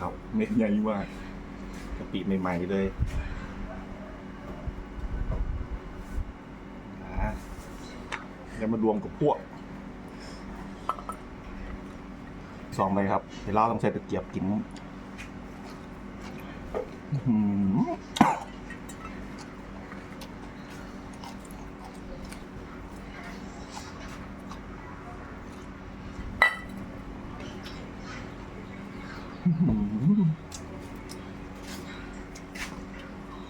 ครับเม็ดใหญ่มากกะปิใหม่ๆเลยอ่าแล้วมารวมกับพวกซองไปครับเดี๋ยวเราต้องใช้ตะเกียบกินอืมหืออื้อหือ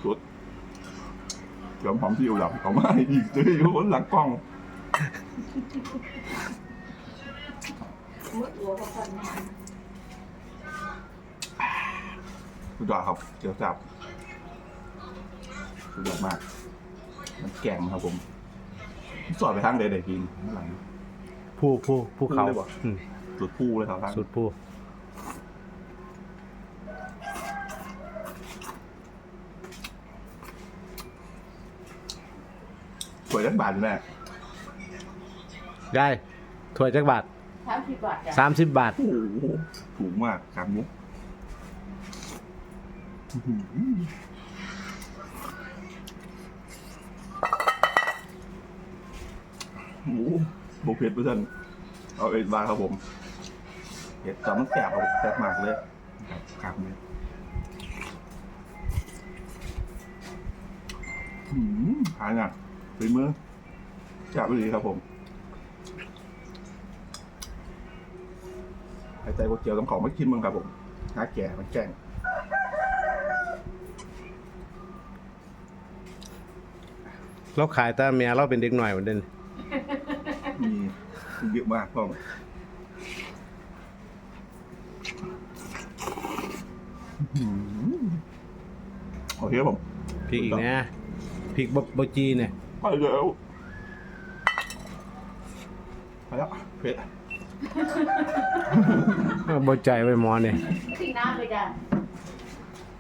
สุดเดี๋ยวผมที่อยู่หลับเขามาอีกจะอยู่บนหลังกล้องมุดหัวกับคนงานสุดยอดครับเกี๊ยวจับสุดยอดมาก มันแกงครับผม สอดไปทางใดใดกินข้างหลังผู้ผู้ผู้เขาผู้เลยบ่อืมสุดผู้เลยครับท่านสุดผู้ วยจังบาทแม่ได้ถ้วยจักบาทสามสิบบาทจ้ะสามสิบบาท โอ้โหถูกมากครับมุกอื้อหือโอ้โหบุกเผ็ดเพื่อนเอาเอ็ดบาร์ครับผมเผ็ดจอมันแสบครับแสบมากเลยครับครับเนี่ยอืมหายอะ ฝีมือแสบไปเลยครับผมหายใจก๋วยเตี๋ยวต้องของไม่กินมึงครับผมน้าแก่มันแกล้งเราขายแต่เมียเราเป็นเด็กหน่อยเหมือนเดิมมีเยอะมากพ่อมโอเคครับผมพริกอีกนะพริกบบจีเนี่ย ไปแล้วไปแล้วเผ็ดบใจไว้หมอเนี่ยทิ้งน้ำเลยจ้ะ